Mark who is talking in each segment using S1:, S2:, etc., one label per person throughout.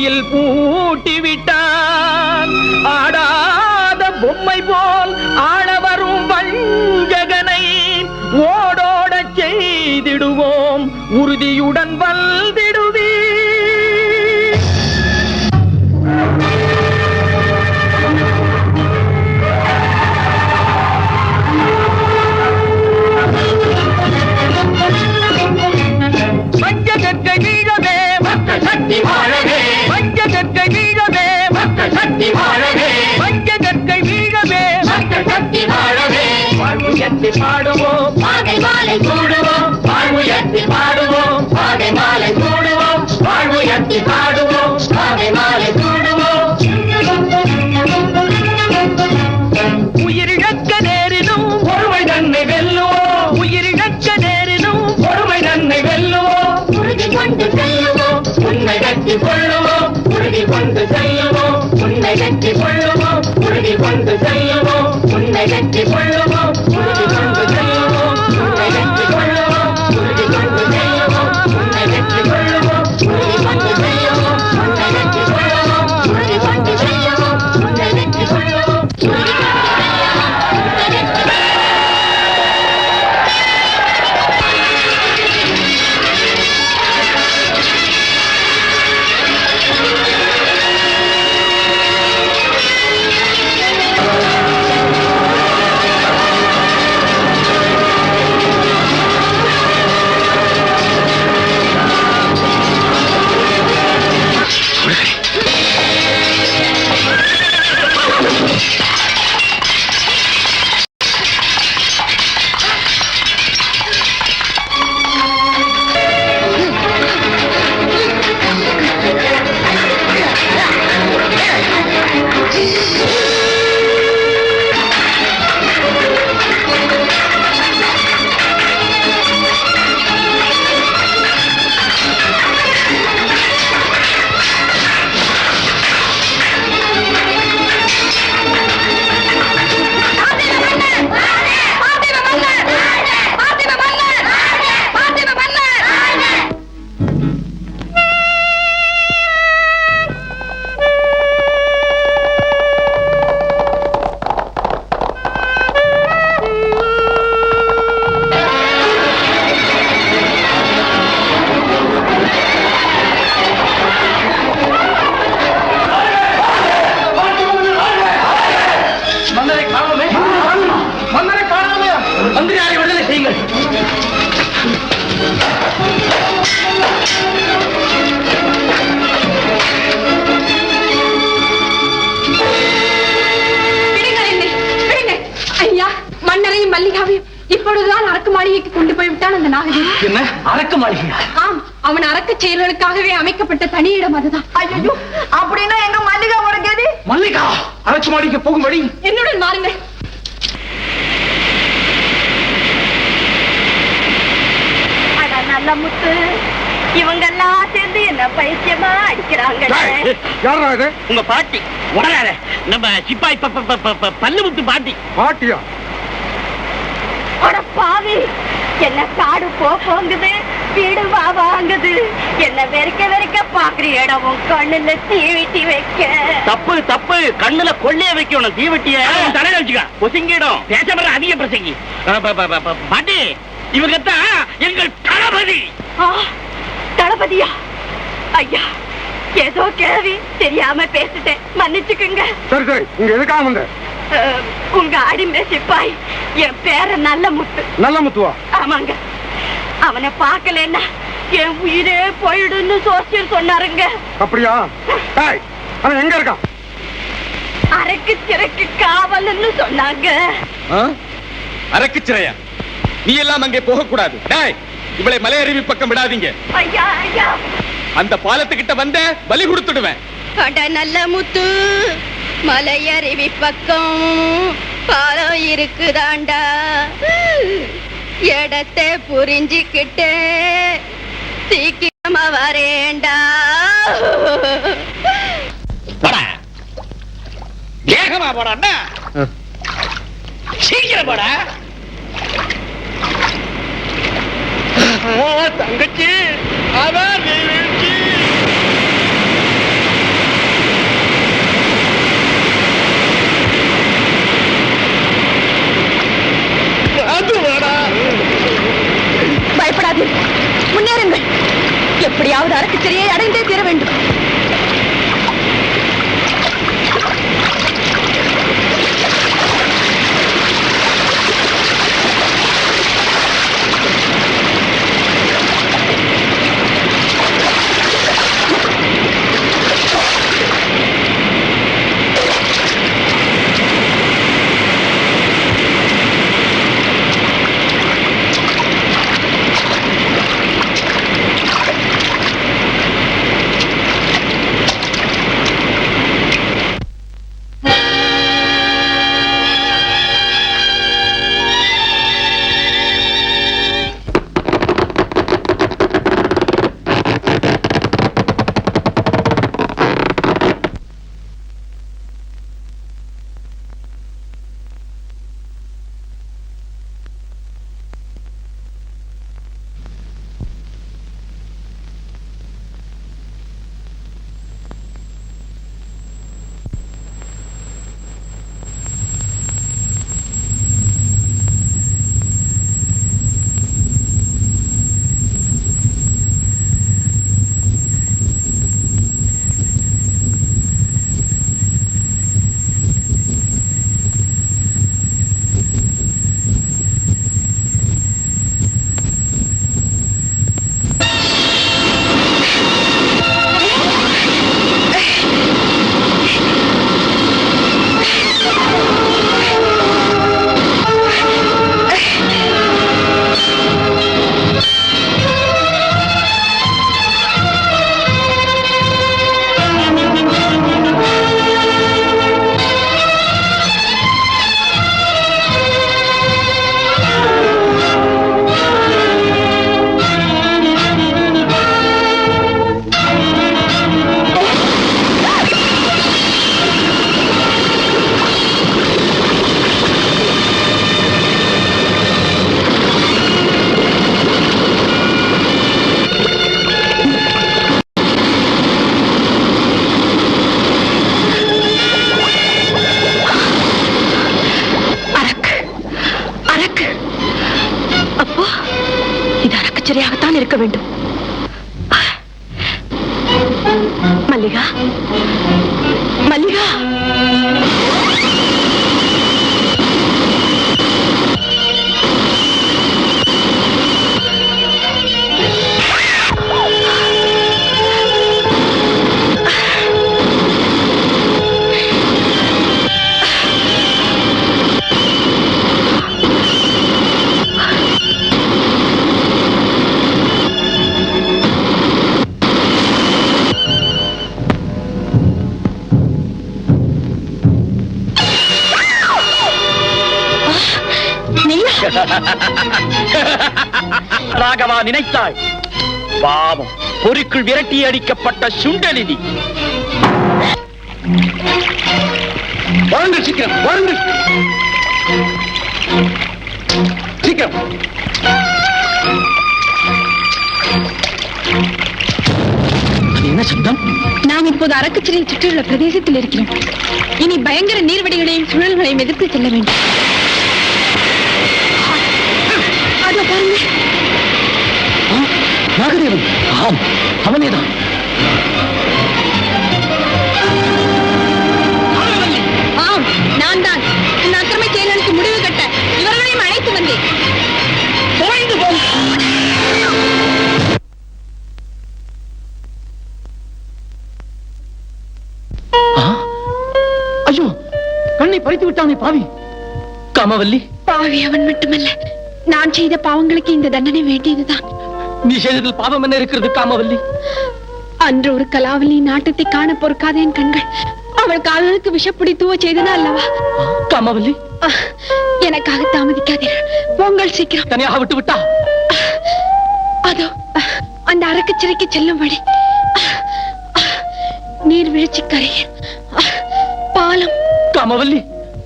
S1: சிறையில் பூட்டிவிட்டான் ஆடாத பொம்மை போல் ஆட வரும் வஞ்சகனை ஓடோட செய்திடுவோம். உறுதியுடன்
S2: வல்ல
S1: வாழ்வுயர்த்தி பாடுவோம்.
S2: மாலை மாலை கூடுவோம் வாழ்வுயர்த்தி பாடுவோம். மாலை மாலை கூடுவோம் வாழ்வுயர்த்தி பாடுவோம். மாலை மாலை கூடுவோம்
S1: உயிரிழக்க நேரினும்
S2: பொறுமை தன்னை வெல்லுவோம்.
S1: உயிரிழக்க நேரினும்
S2: பொறுமை தன்னை வெல்லுவோம். உறுதி கொண்டு செல்லுவோம். உன்னை வெற்றி கொள்ளுவோம். உறுதி கொண்டு செல்லுவோம். உன்னை வெற்றி கொள்ளுவோம். உறுதி கொண்டு செல்லுவோம். உன்னை வெற்றி கொள்ளுவோம்.
S3: மாளிகைக்கு கொண்டு போய் விட்டான் அந்த நாகதேவி
S1: என்ன? அரக்க மாளிகையா?
S3: ஆம் அவன் அரக்க செயல்களுக்காகவே அமைக்கப்பட்ட தனி இடம் அதுதான். ஐயோ அப்படின்னா எங்க மல்லிகாவோட கதி?
S1: மல்லிகா அரக்கு மாளிகை போகும் வழி.
S3: என்னுடன்
S4: அட நல்ல முத்து இவங்கெல்லாம் சேர்ந்து என்ன பைத்தியமா அடிக்கிறாங்க
S5: யாரா இது?
S1: உங்க பாட்டி. உடனே நம்ம சிப்பாய் பல்லு முத்து பாட்டி.
S5: பாட்டியா?
S4: அட பாவி என்ன காடு போ போங்குது? வீடு வா வாங்குது. என்ன வெறுக்க வெறுக்க பாக்குற இடம் உன் கண்ணுல தீவிட்டி வைக்க.
S1: தப்பு தப்பு. கண்ணுல கொள்ளைய வைக்கணும் தீவெட்டிய. தலையில வச்சுக்க. ஒதுங்கிடும் பேச அதிக பிரசங்கி. பாட்டி இவங்க தான் எங்கள் தளபதி.
S4: ஆ, தளபதியா? ஐயா ஏதோ கேள்வி தெரியாம பேசிட்டேன். மன்னிச்சுக்குங்க.
S5: சரி சரி. இங்க எதுக்காக வந்த?
S4: அஹ், உங்க அடிமை சிப்பாய். என் பேர நல்ல முத்து
S5: நல்ல முத்துவா
S4: ஆமாங்க. அவனை பார்க்கலன்னா என் உயிரே போயிடுன்னு சோசியர் சொன்னாருங்க.
S5: அப்படியா? டேய் அவன் எங்க இருக்கான்?
S4: அரைக்கு சிறைக்கு காவல்னு சொன்னாங்க.
S6: அரக்கு சிறையா? நீ எல்லாம் அங்கே போக கூடாது டேய் இவளை மலையருவி பக்கம் விடாதீங்க.
S4: ஐயா ஐயா.
S6: அந்த பாலத்துக்கிட்ட வந்த பலி கொடுத்துடுவேன்.
S4: நல்ல முத்து மலையருவி பக்கம் பாலம் இருக்குதாண்டா. இடத்தை புரிஞ்சுக்கிட்டு சீக்கிரமா வரேண்டா
S1: போடா. வேகமா போடா. சீக்கிரம் போடா. தங்கச்சி அதான் முடியாது முன்னேறுங்கள்.
S3: எப்படியாவது அரசு சிறையை அடைந்தே தீர வேண்டும்.
S7: ராகவா நினைத்தாய். பாவம் பொறிக்குள் விரட்டி அடிக்கப்பட்ட சுண்டலினி.
S8: வாருங்கள் சீக்கிரம் வாருங்கள். சீக்கிரம்.
S7: என்ன சப்தம்
S3: நாம் இப்போது அரக்கச்சிறையை சுற்றியுள்ள பிரதேசத்தில் இருக்கிறோம். இனி பயங்கர நீர்வடிகளையும் சுழல்களையும் எதிர்த்து செல்ல வேண்டும் அதோ பாருங்க
S7: நாகதேவன் ஆம் அவனேதான்.
S3: ஆம் நான் தான் இந்த அக்கிரம செயல்களுக்கு முடிவு கட்ட இவர்களையும் அழைத்து வந்தேன்.
S7: தொலைந்து போ. ஐயோ கண்ணை பறித்து விட்டானே பாவி. காமவல்லி.
S3: பாவி அவன் மட்டுமல்ல. நான் செய்த பாவங்களுக்கு இந்த தண்டனை வேண்டியதுதான்.
S7: நீ செய்ததில் பாவம் என்ன இருக்கிறது காமவல்லி?
S3: அன்று ஒரு கலாவலி நாட்டத்தை காண பொறுக்காத என் கண்கள். அவள் கால்களுக்கு விஷப்படி தூவ செய்தனா அல்லவா?
S7: காமவல்லி?
S3: எனக்காக தாமதிக்காதீர்கள். பொங்கல் சீக்கிரம்.
S7: தனியாக விட்டு விட்டா
S3: அதோ அந்த அரக்கச்சிறைக்கு செல்லும் வழி. அஹ், நீர்வீழ்ச்சி கரையில். பாலம்.
S7: காமவல்லி?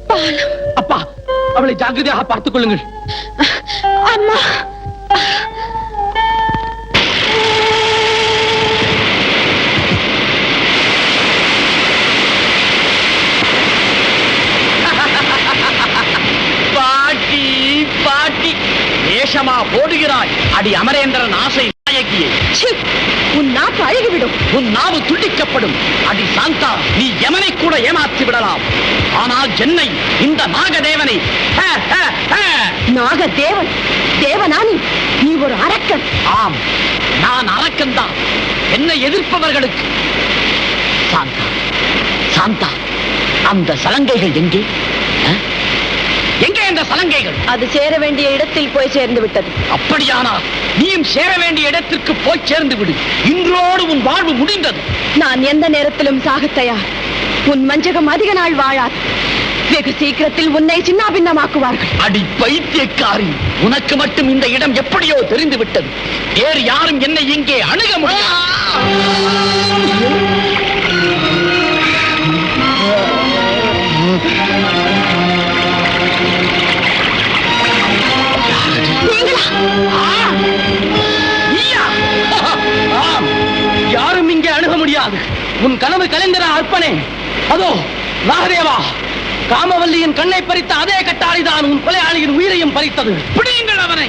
S3: பாலம்.
S7: அப்பா அவளை ஜாக்கிரதையாக பார்த்துக் கொள்ளுங்கள். அடி அமரேந்திரன் ஆசை நாயகியே.
S3: உன் நாக்கு அழுகிவிடும்.
S7: உன் நாவு துண்டிக்கப்படும். அடி சாந்தா நீ யமனை கூட ஏமாற்றி விடலாம். ஆனால் என்னை இந்த நாகதேவனை ஹ, ஹ, ஹ.
S3: நாக தேவன் தேவனானி நீ ஒரு அரக்கன்.
S7: ஆம் நான் அரக்கன்தான் என்னை எதிர்ப்பவர்களுக்கு. சாந்தா சாந்தா அந்த சலங்கைகள் எங்கே? சலங்கைகள்
S3: அது சேர வேண்டிய இடத்தில் போய் சேர்ந்து விட்டது.
S7: அப்படியானால் நீயும் சேர வேண்டிய இடத்திற்கு போய் சேர்ந்து விடு. இன்றோடு உன் வாழ்வு முடிந்தது.
S3: நான் எந்த நேரத்திலும் சாகத் தயார் உன் மஞ்சகம் அதிக நாள் வாழாது. வெகு சீக்கிரத்தில் உன்னை சின்னாபின்னமாக்குவார்கள்.
S7: அடி பைத்தியக்காரி உனக்கு மட்டும் இந்த இடம் எப்படியோ தெரிந்து விட்டது. வேறு யாரும் என்னை இங்கே அணுக முடியும் யாரும் இங்கே அணுக முடியாது. உன் கனவு கலைஞரா அற்பனே அதோ நாகதேவா காமவல்லியின் கண்ணை பறித்த அதே கட்டாளிதான் உன் கொலையாளியின் உயிரையும் பறித்தது. பிடியுங்கள் அவனை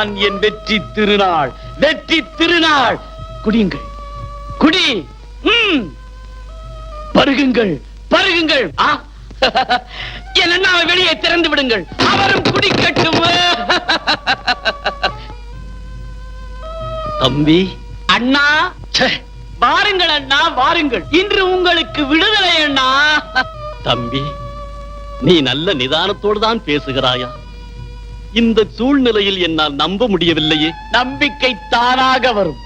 S7: இன்றுதான் என் வெற்றி திருநாள் வெற்றி திருநாள். குடியுங்கள். குடி. பருகுங்கள். பருகுங்கள். என் அண்ணாவை வெளியே திறந்து விடுங்கள். அவரும் குடிக்கட்டும் தம்பி. அண்ணா. வாருங்கள் அண்ணா வாருங்கள். இன்று உங்களுக்கு விடுதலை அண்ணா. தம்பி நீ நல்ல நிதானத்தோடு தான் பேசுகிறாயா? இந்த சூழ்நிலையில் என்னால் நம்ப முடியவில்லையே. நம்பிக்கை தானாக வரும்.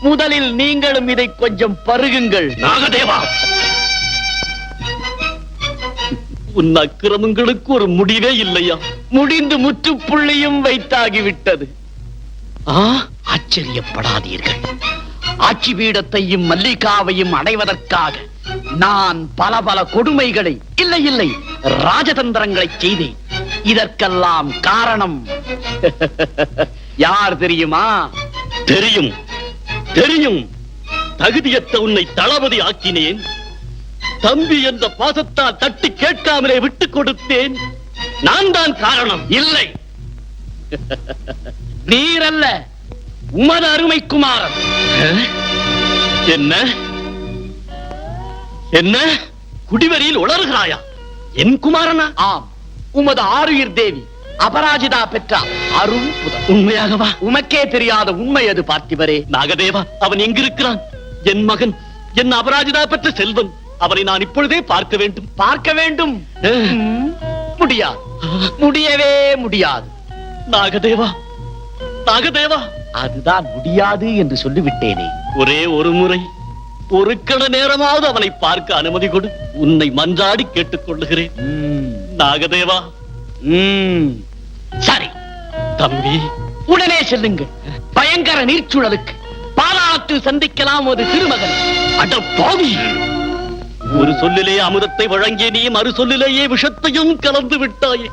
S7: முதலில் நீங்களும் இதை கொஞ்சம் பருகுங்கள். நாகதேவா! உன் அக்கிரமங்களுக்கு ஒரு முடிவே இல்லையா? முடிந்து முற்றுப்புள்ளியும் வைத்தாகிவிட்டது. ஆ ஆச்சரியப்படாதீர்கள். ஆட்சி பீடத்தையும் மல்லிகாவையும் அடைவதற்காக நான் பல பல கொடுமைகளை இல்லை இல்லை ராஜதந்திரங்களை செய்தேன். இதற்கெல்லாம் காரணம். யார் தெரியுமா? தெரியும். தெரியும். தகுதியற்ற உன்னை தளபதி ஆக்கினேன். தம்பி என்ற பாசத்தால் தட்டி கேட்காமலே விட்டுக் கொடுத்தேன். நான் தான் காரணம். இல்லை. நீரல்ல. உமது அருமை குமாரன். என்ன? என்ன? குடிவரியில் உளறுகிறாயா? என் குமாரனா? ஆம். உமது ஆருயிர் தேவி அபராஜிதா பெற்ற அரும் புதன். உண்மையாகவா? உமக்கே தெரியாத உண்மை அது பார்த்திவரே நாகதேவா அவன் எங்கிருக்கிறான்? என் மகன் என் அபராஜிதா பெற்ற செல்வன் அவனை நான் இப்பொழுதே பார்க்க வேண்டும். பார்க்க வேண்டும். முடியாது. முடியவே முடியாது. நாகதேவா நாகதேவா. அதுதான் முடியாது என்று சொல்லிவிட்டேனே. ஒரே ஒரு முறை ஒரு கண நேரமாவது அவனை பார்க்க அனுமதி கொடு. உன்னை மன்றாடி கேட்டுக் கொள்ளுகிறேன் நாகதேவா. சரி. தம்பி. உடனே செல்லுங்கள். பயங்கர நீர்ச்சுழலுக்கு. பாதாளத்தில் சந்திக்கலாம் ஒரு திருமகன். அட பாவி. ஒரு சொல்லிலே அமுதத்தை வழங்கிய நீ மறு சொல்லிலேயே விஷத்தையும் கலந்து விட்டாயே.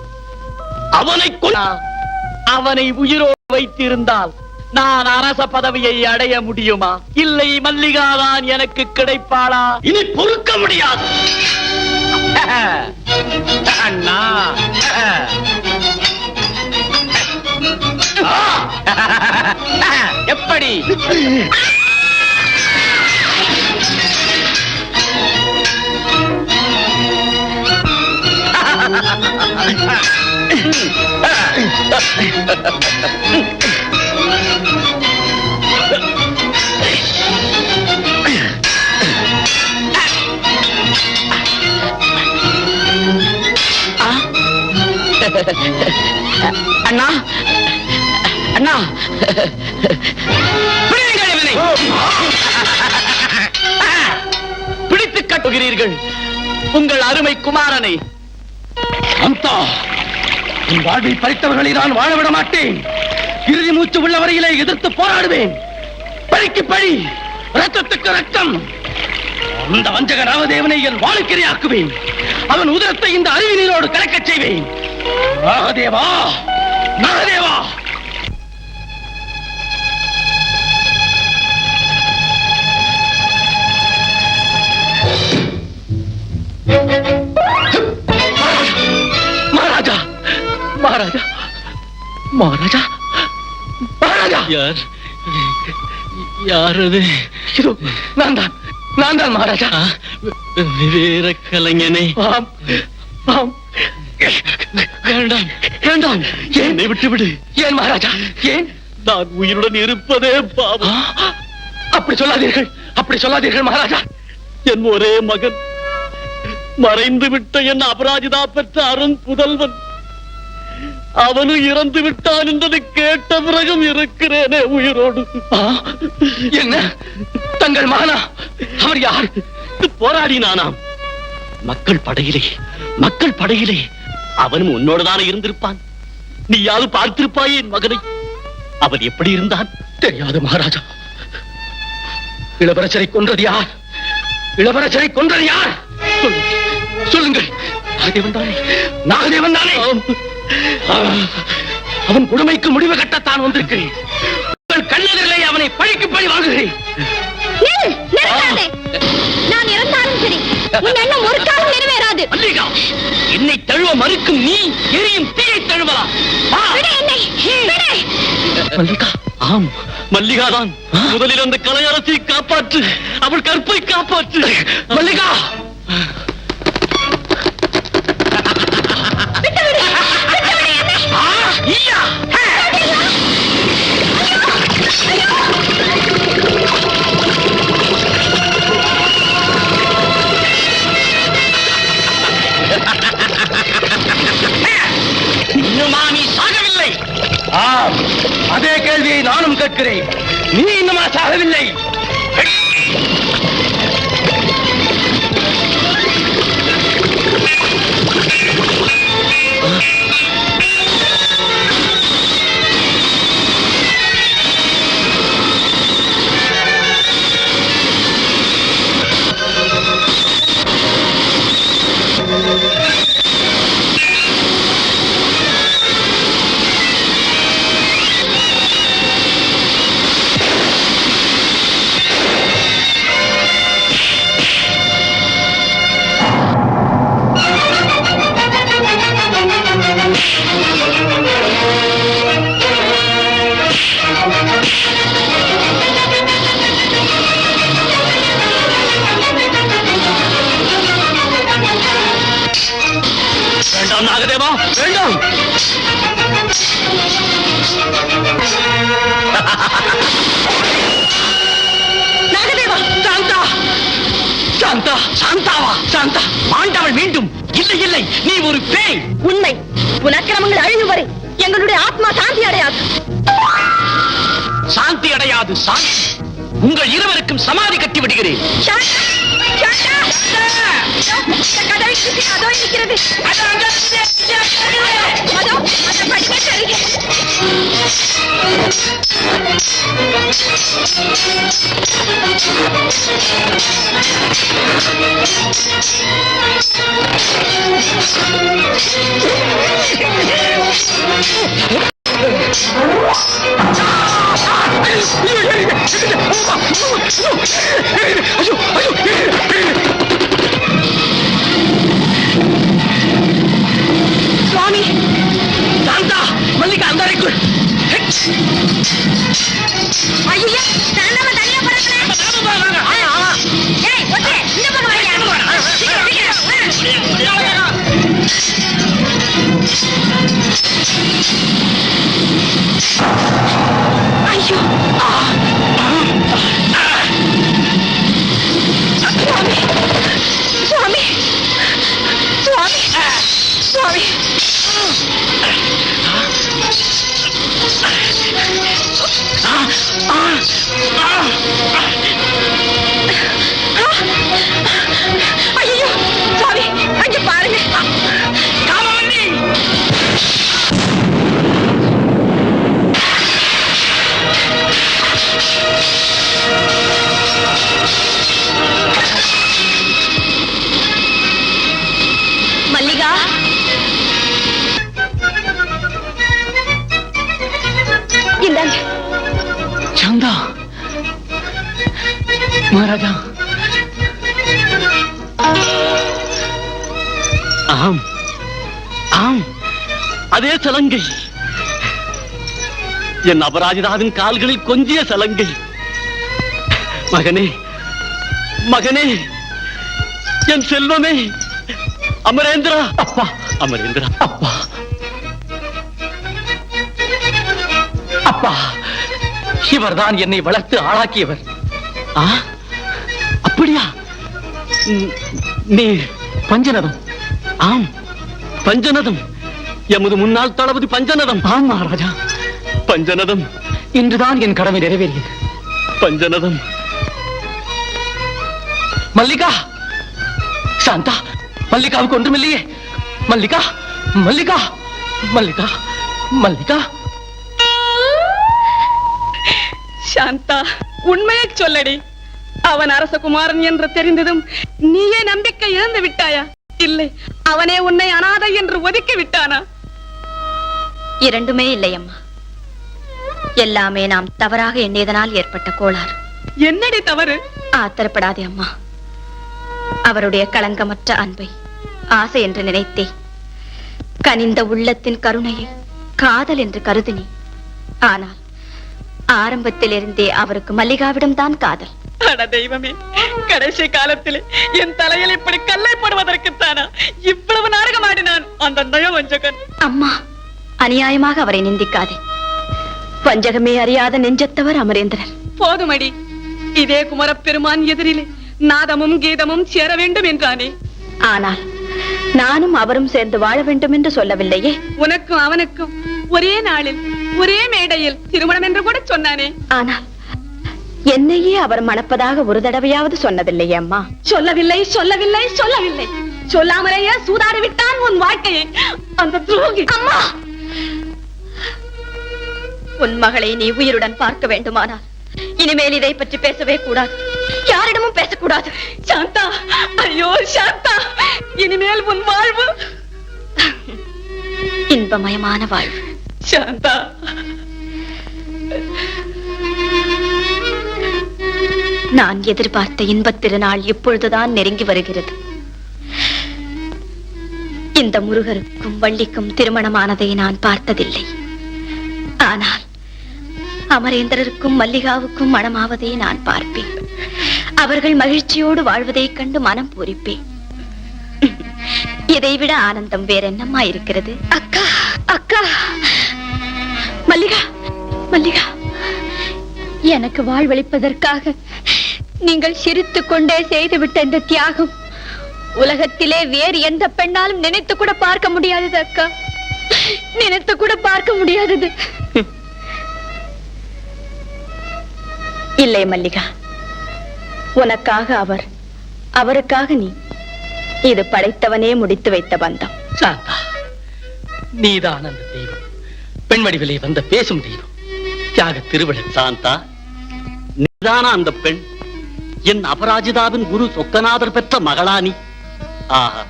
S7: அவனை அவனை உயிரோடு வைத்திருந்தால் நான் அரச பதவியை அடைய முடியுமா? இல்லை மல்லிகாதான் எனக்கு கிடைப்பாளா? இனி பொறுக்க முடியாது. அண்ணா. எப்படி? அண்ணா. அண்ணா. இவனை. பிடித்து கட்டுகிறீர்கள் உங்கள் அருமை குமாரனை.
S8: அந்தா உன் வாழ்வை பறித்தவர்களை நான் வாழவிட மாட்டேன். இறுதி மூச்சு உள்ள வரையிலே எதிர்த்து போராடுவேன். பழிக்கு பழி ரத்தத்துக்கு ரத்தம் அந்த வஞ்சக ராமதேவனை என் வாழ்க்கையாக்குவேன் அவன் உதரத்தை இந்த அருவி நீரோடு கலக்கச் செய்வேன். நாகதேவா நாகதேவா மகாராஜா மகாராஜா மகாராஜா மகாராஜா
S7: யார் யார் அது
S8: இதோ நான் தான் நான் தான் மகாராஜா
S7: வீர கலைஞனே
S8: ஆம் ஆம்
S7: வேண்டாம் வேண்டாம். என்னை விட்டு விடு
S8: ஏன் மகாராஜா? ஏன்?
S7: நான் உயிருடன் இருப்பதே பாவம்.
S8: அப்படி சொல்லாதீர்கள் அப்படி சொல்லாதீர்கள் மகாராஜா.
S7: என் ஒரே மகன் மறைந்து விட்ட என் அபராஜிதா பெற்ற அருண் புதல்வன். அவனும் இறந்து விட்டான் என்றது கேட்ட பிறகும் இருக்கிறேனே உயிரோடு.
S8: என்ன? தங்கள் மகனா? அவர் யார்?
S7: போராடினானாம். மக்கள் படையிலே மக்கள் படையிலே அவனும் உன்னோடுதானே இருந்திருப்பான்? நீயாவது பார்த்திருப்பாயே என் மகனை? அவன் எப்படி இருந்தான்?
S8: தெரியாது மகாராஜா. இளவரசரை கொன்றது யார்? இளவரசரை கொன்றது யார்? சொல்லுங்கள். நாகதேவன் தானே? நாகதேவன் தானே? அவன் கொடுமைக்கு முடிவு கட்டத்தான் வந்திருக்கிறேன். உங்கள் கண்ணெதிரிலே அவனை பழிக்கு பழி வாங்குகிறேன்.
S3: எண்ணம் ஒரு காலம் நிறைவேறாது.
S7: மல்லிகா என்னை தழுவ மறுக்கும் நீ எரியும் தீயை தழுவலாம்.
S9: மல்லிகா. ஆம். மல்லிகாதான் முதலில் அந்த கலையரசை காப்பாற்று அவள் கற்பை காப்பாற்று. நானும் நீ இன்னுமா சாகவில்லை
S10: அடையாது
S9: சாந்தி உங்கள் இருவருக்கும் சமாதி கட்டி விடுகிறேன்.
S10: சாந்தா! சுவாமி
S9: சாந்தா மல்லிகா அந்த அறைக்குள்
S10: ஐயா சாந்தாம தனியா பறக்கிறேன்
S9: சலங்கை. என் அபராஜிதாவின் கால்களில் கொஞ்சிய சலங்கை. மகனே மகனே என் செல்வமே அமரேந்திரா. அப்பா அமரேந்திரா அப்பா. அப்பா இவர்தான் என்னை வளர்த்து ஆளாக்கியவர். அப்படியா? நீ பஞ்சநதம். ஆம் பஞ்சநதம். எமது முன்னாள் தளபதி பஞ்சநதம். ஆம் மகாராஜா. பஞ்சநதம். இன்றுதான் என் கடமை நிறைவேறியது. பஞ்சநதம். மல்லிகா! சாந்தா! மல்லிகாவுக்கு ஒன்றுமில்லையே. மல்லிகா! மல்லிகா! மல்லிகா! மல்லிகா!
S10: சாந்தா உண்மையை சொல்லடி. அவன் அரசகுமாரன் என்று தெரிந்ததும் நீயே நம்பிக்கை இழந்து விட்டாயா? இல்லை அவனே உன்னை அனாதை என்று ஒதுக்கி விட்டானா?
S11: இரண்டுமே இல்லை அம்மா எல்லாமே நாம் தவறாக எண்ணியதனால் ஏற்பட்ட கோளாறு.
S10: என்னடி தவறு?
S11: ஆத்திரப்படாதே அம்மா. அவருடைய களங்கமற்ற அன்பை ஆசை என்று நினைத்தே கனிந்த உள்ளத்தின் கருணையை காதல் என்று கருதினி. ஆனால் ஆரம்பத்திலிருந்தே அவருக்கு மல்லிகாவிடம் தான் காதல்.
S12: தெய்வமே கடைசி காலத்திலே என் தலையில் இப்படி கல்லை இவ்வளவு நாடகம் ஆடினான் அந்த நயவஞ்சகன்.
S11: அம்மா அநியாயமாக அவரை நிந்திக்காதே. வஞ்சகமே அறியாத நெஞ்சத்தவர் அமரேந்திரர்.
S12: போதுமடி. இதே குமரப்பெருமான் எதிரிலே நாதமும் கீதமும் சேர வேண்டும் என்றானே.
S11: ஆனால் நானும் அவரும் சேர்ந்து வாழ வேண்டும் என்று சொல்லவில்லையே.
S12: உனக்கும் அவனுக்கும் ஒரே நாளில் ஒரே மேடையில் திருமணம் என்று கூட சொன்னானே.
S11: ஆனால் என்னையே அவர் மணப்பதாக ஒரு தடவையாவது சொன்னதில்லையே அம்மா.
S12: சொல்லவில்லை சொல்லவில்லை சொல்லவில்லை. சொல்லாமலேயே சூதாடி விட்டான் உன் வாழ்க்கையை. அந்த துரோகி.
S11: அம்மா! உன் மகளை நீ உயிருடன் பார்க்க வேண்டுமானால். இனிமேல் இதை பற்றி பேசவே கூடாது. யாரிடமும் பேசக்கூடாது.
S12: சாந்தா ஐயோ சாந்தா இனிமேல் உன் வாழ்வு.
S11: இன்பமயமான வாழ்வு.
S12: சாந்தா.
S11: நான் எதிர்பார்த்த இன்பத் திருநாள் இப்பொழுதுதான் நெருங்கி வருகிறது. இந்த முருகருக்கும் வள்ளிக்கும் திருமணமானதை நான் பார்த்ததில்லை. ஆனால் அமரேந்திரருக்கும் மல்லிகாவுக்கும் மனமாவதை நான் பார்ப்பேன். அவர்கள் மகிழ்ச்சியோடு வாழ்வதைக் கண்டு மனம் பூரிப்பேன். இதைவிட ஆனந்தம் வேற என்னம்மா இருக்கிறது? அக்கா அக்கா. மல்லிகா மல்லிகா. எனக்கு வாழ்வளிப்பதற்காக நீங்கள் சிரித்துக் கொண்டே செய்துவிட்ட இந்த தியாகம் உலகத்திலே வேறு எந்த பெண்ணாலும் நினைத்து கூட பார்க்க முடியாதது அக்கா. நினைத்து கூட பார்க்க முடியாதது. இல்லை மல்லிகா. உனக்காக அவர் அவருக்காக நீ இது படைத்தவனே முடித்து வைத்த பந்தம்.
S8: சாந்தா நீதான் அந்த தெய்வம். பெண் வடிவிலே வந்த பேசும் தெய்வம். தியாக திருவிழன்
S9: சாந்தா நீதானா அந்த பெண்? என் அபராஜிதாவின் குரு சொக்கநாதர் பெற்ற மகளானி ஆஹா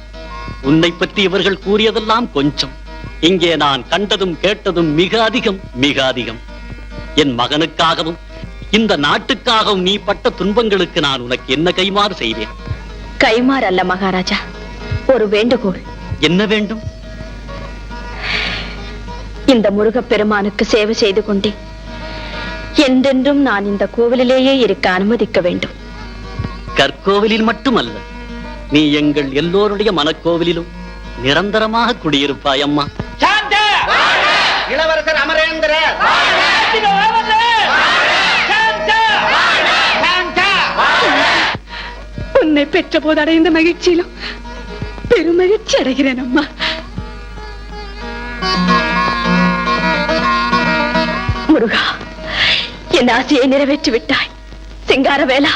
S9: உன்னை பற்றி இவர்கள் கூறியதெல்லாம் கொஞ்சம். இங்கே நான் கண்டதும் கேட்டதும் மிக அதிகம் மிக அதிகம். என் மகனுக்காகவும் இந்த நாட்டுக்காகவும் நீ பட்ட துன்பங்களுக்கு நான் உனக்கு என்ன கைமாறு செய்தேன்
S11: கைமாறு அல்ல மகாராஜா. ஒரு வேண்டுகோள்.
S9: என்ன வேண்டும்?
S11: இந்த முருகப் பெருமானுக்கு சேவை செய்து கொண்டே என்றென்றும் நான் இந்த கோவிலிலேயே இருக்க அனுமதிக்க வேண்டும்.
S9: கற்கோவிலில் மட்டுமல்ல நீ எங்கள் எல்லோருடைய மனக்கோவிலிலும் நிரந்தரமாக குடியிருப்பாய் அம்மா.
S8: இளவரசர் அமரேந்திரர்!
S12: உன்னை பெற்ற போது அடைந்த மகிழ்ச்சியிலும் பெருமகிழ்ச்சி அடைகிறேன் அம்மா.
S11: முருகா என் ஆசையை நிறைவேற்றி விட்டாய் சிங்காரவேலா